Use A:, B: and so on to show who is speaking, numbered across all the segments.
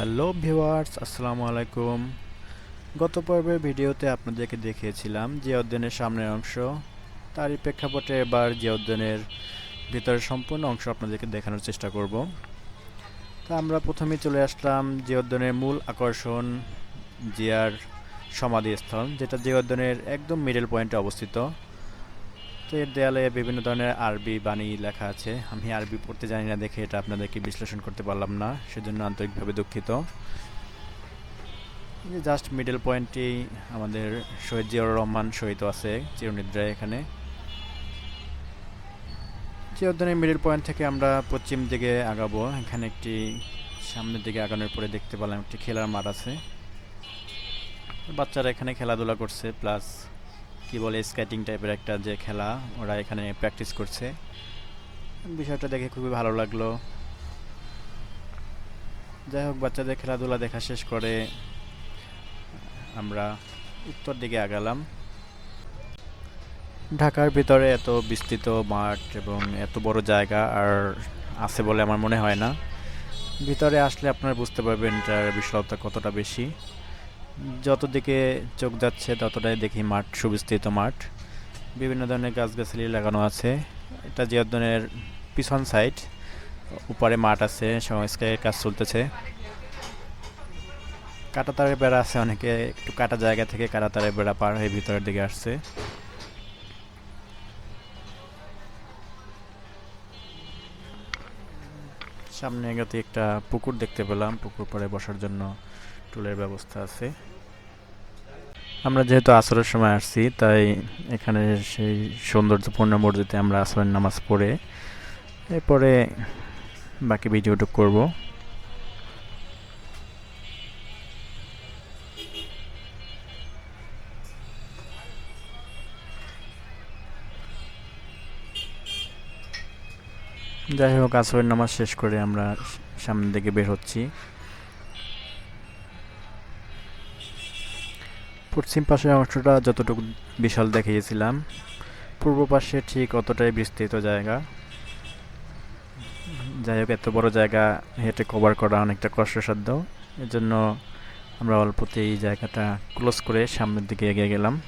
A: Hello viewers, আসসালামু আলাইকুম। গত পর্বের ভিডিওতে আপনাদেরকে দেখিয়েছিলাম যে উদ্যানের সামনের অংশ, তারই প্রেক্ষাপটে এবার যে উদ্যানের ভিতরের সম্পূর্ণ অংশ আপনাদেরকে দেখানোর চেষ্টা করব। তা আমরা প্রথমেই চলে আসলাম যে উদ্যানের মূল আকর্ষণ জিয়ার সমাধিস্থল, যেটা যে উদ্যানের একদম মিডল পয়েন্টে অবস্থিত। তো এর দেয়ালে বিভিন্ন ধরনের আরবি বাণী লেখা আছে। আমি আরবি পড়তে জানি না, দেখে এটা আপনাদেরকে বিশ্লেষণ করতে পারলাম না, সেজন্য আন্তরিকভাবে দুঃখিত। জাস্ট মিডল পয়েন্টেই আমাদের শহীদ জিয়াউর রহমান শহীদ আছে চিরনিদ্রায় এখানে। চিরোদ্যানের মিডল পয়েন্ট থেকে আমরা পশ্চিম দিকে আগাবো। এখানে একটি সামনের দিকে আগানোর পরে দেখতে পেলাম একটি খেলার মাঠ আছে। বাচ্চারা এখানে খেলাধুলা করছে প্লাস কি বলে স্কেটিং টাইপের একটা যে খেলা, ওরা এখানে প্র্যাকটিস করছে। বিষয়টা দেখে খুবই ভালো লাগল। যাই হোক, বাচ্চাদের খেলাধুলা দেখা শেষ করে আমরা উত্তর দিকে আগালাম। ঢাকার ভিতরে এত বিস্তৃত মাঠ এবং এত বড় জায়গা আর আছে বলে আমার মনে হয় না। ভিতরে আসলে আপনারা বুঝতে পারবেন এটার বিশালতা কতটা বেশি। যত দিকে চোখ যাচ্ছে, ততটাই দেখি মাঠ, সুবিস্তৃত মাঠ। বিভিন্ন ধরনের গাছগাছালি লাগানো আছে। এটা জিয়াউদ্দিনের পিছন সাইড। উপরে মাঠ আছে, সংস্কারের কাজ চলতেছে। কাটাতারের বেড়া আছে, অনেকে একটু কাটা জায়গা থেকে কাটাতারের বেড়া পার হয়ে ভিতরের দিকে আসছে। সামনে এগাতে একটা পুকুর দেখতে পেলাম, পুকুর পরে বসার জন্য। টুলের ব্যবস্থা আছে। আমরা যেহেতু আসরের সময় আসছি, তাই এখানে সেই সৌন্দর্যপূর্ণ মসজিদে আমরা আসরের নামাজ পড়ে, এরপরে বাকি ভিডিওটুক করব। যাই হোক, আসরের নামাজ শেষ করে আমরা সামনের দিকে বের হচ্ছি। পশ্চিম পাশের অংশটা যতটুকু বিশাল দেখিয়েছিলাম, পূর্ব পাশে ঠিক অতটাই বিস্তৃত জায়গা। যাই হোক, এত বড় জায়গা হেঁটে কভার করা অনেকটা কষ্টসাধ্য। এজন্য জন্য আমরা অল্পতেই জায়গাটা ক্লোজ করে সামনের দিকে এগিয়ে গেলাম।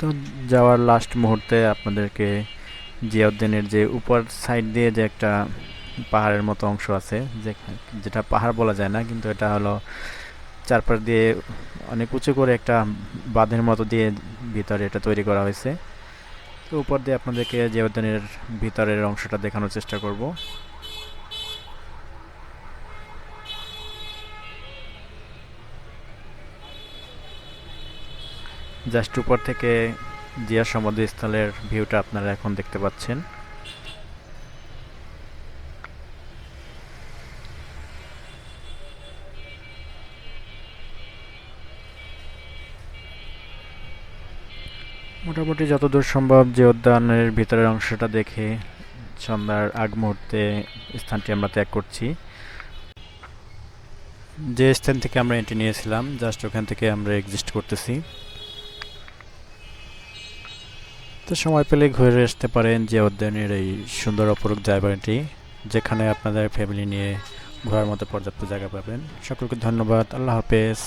A: তো যাওয়ার লাস্ট মুহূর্তে আপনাদেরকে জিয়াউদ্দিনের যে উপর সাইড দিয়ে যে একটা পাহাড়ের মতো অংশ আছে যেটা পাহাড় বলা যায় না, কিন্তু এটা হলো চারপাশ দিয়ে অনেক উঁচু করে একটা বাঁধের মতো দিয়ে ভিতরে এটা তৈরি করা হয়েছে। তো উপর দিয়ে আপনাদেরকে জিয়াউদ্দিনের ভিতরের অংশটা দেখানোর চেষ্টা করব। জাস্ট উপর থেকে জিয়া সমাধিস্থলের ভিউটা আপনারা এখন দেখতে পাচ্ছেন। মোটামুটি যতদূর সম্ভব যে উদ্যানের ভিতরের অংশটা দেখে সন্ধ্যার আগ মুহূর্তে স্থানটি আমরা ত্যাগ করছি। যে স্থান থেকে আমরা এন্ট্রি নিয়েছিলাম, জাস্ট ওখান থেকে আমরা এক্সিস্ট করতেছি। তো সময় পেলে ঘুরে আসতে পারেন যে উদ্যানের এই সুন্দর অপরূপ জায়গাটি, যেখানে আপনাদের ফ্যামিলি নিয়ে ঘোরার মতো পর্যাপ্ত জায়গা পাবেন। সকলকে ধন্যবাদ। আল্লাহ হাফেজ।